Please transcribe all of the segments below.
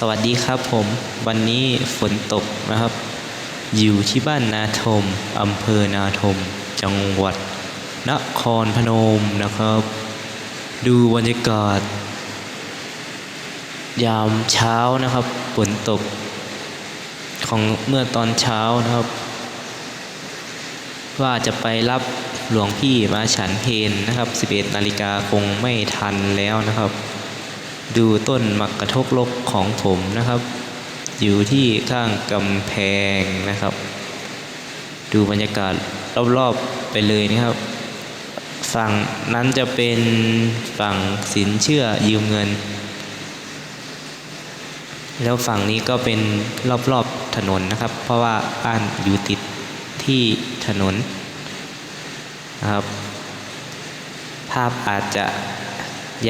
สวัสดีครับผมวันนี้ฝนตกนะครับ อยู่ที่บ้านนาทมอำเภอนาทม จังหวัด นครพนมนะครับ ดูบรรยากาศ ยามเช้านะครับฝนตก ของเมื่อตอนเช้านะครับ ว่าจะไปรับหลวงพี่มาฉันเพนนะครับ 11 นาฬิกาคงไม่ทันแล้วนะครับ ดูต้นมักกระทกลกของผมนะครับ อยู่ที่ข้างกำแพงนะครับ ดูบรรยากาศรอบๆไปเลยนะครับฝั่งนั้นจะเป็นฝั่งสินเชื่อยืมเงิน แล้วฝั่งนี้ก็เป็นรอบๆถนนนะครับ เพราะว่าบ้านอยู่ติดที่ถนนนะครับ ภาพอาจจะ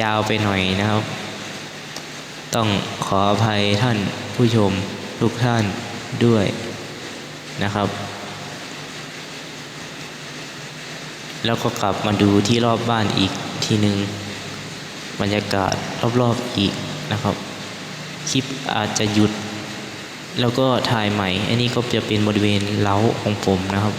ยาวไปหน่อยนะครับ ต้องขออภัยท่านผู้ชมทุกท่านด้วยนะครับ แล้วก็กลับมาดูที่รอบบ้านอีกทีหนึ่งบรรยากาศรอบๆอีกนะครับ คลิปอาจจะหยุด แล้วก็ถ่ายใหม่ อันนี้ก็จะเป็นบริเวณเล้าของผมนะครับ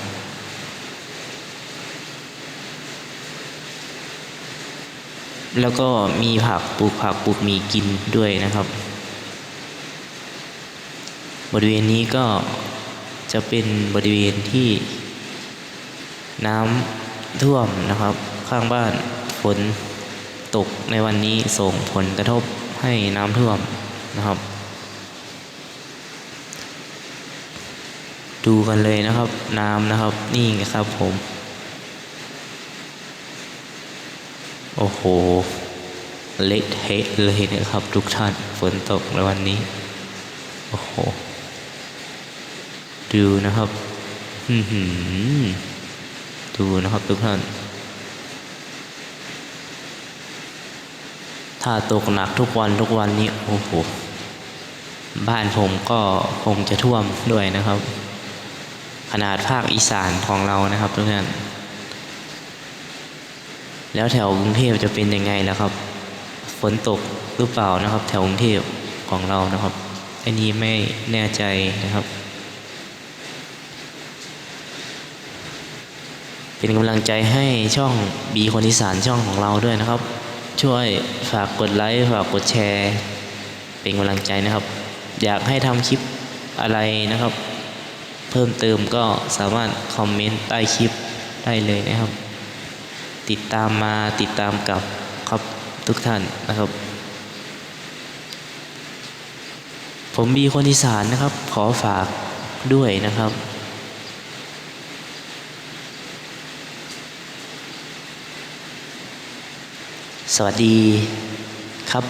แล้วก็มีผักปลูกผักปลูกมีกินด้วยนะครับ บริเวณนี้ก็จะเป็นบริเวณที่น้ำท่วมนะครับ ข้างบ้านฝนตกในวันนี้ส่งผลกระทบให้น้ำท่วมนะครับ ดูกันเลยนะครับน้ำนะครับนี่ครับผม โอ้โห เละเทะเลยนะครับ ทุกท่านฝนตกในวันนี้ โอ้โห ดูนะครับหืมหืมดูนะครับทุกท่าน ถ้าตกหนักทุกวันทุกวันนี้ โอ้โห บ้านผมก็คงจะท่วมด้วยนะครับ ขนาดภาคอีสานของเรานะครับทุกท่าน แล้วแถวกรุงเทพจะเป็นยังไงล่ะครับ ฝนตกหรือเปล่านะครับ แถวกรุงเทพของเรานะครับ อันนี้ไม่แน่ใจนะครับ เป็นกำลังใจให้ช่องบีคนอีสานช่องของเราด้วยนะครับ ช่วยฝากกดไลค์ฝากกดแชร์ เป็นกำลังใจนะครับ อยากให้ทำคลิปอะไรนะครับ เพิ่มเติมก็สามารถคอมเมนต์ใต้คลิปได้เลยนะครับ ติดตามมาติดตามกับครับทุกท่านนะครับ ผมมีคนอีสานนะครับ ขอฝากด้วยนะครับสวัสดีครับ